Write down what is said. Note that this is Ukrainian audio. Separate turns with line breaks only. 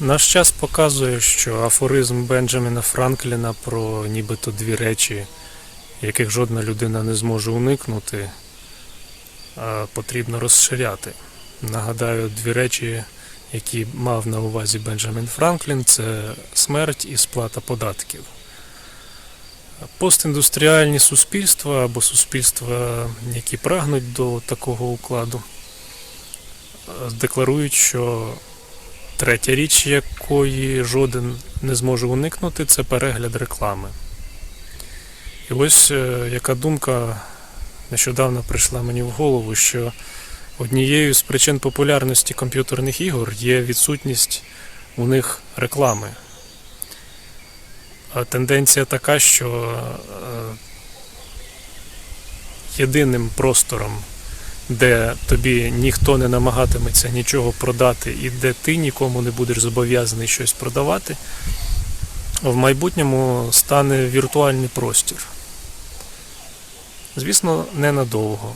Наш час показує, що афоризм Бенджаміна Франкліна про нібито дві речі, яких жодна людина не зможе уникнути, потрібно розширяти. Нагадаю, дві речі, які мав на увазі Бенджамін Франклін, це смерть і сплата податків. Постіндустріальні суспільства або суспільства, які прагнуть до такого укладу, е, декларують, що Третя річ, якої жоден не зможе уникнути, це перегляд реклами. І ось е, яка думка нещодавно прийшла мені в голову, що однією з причин популярності комп'ютерних ігор є відсутність у них реклами. Тенденція така, що е, єдиним простором де тобі ніхто не намагатиметься нічого продати і де ти нікому не будеш зобов'язаний щось продавати, в майбутньому стане віртуальний простір. Звісно, ненадовго.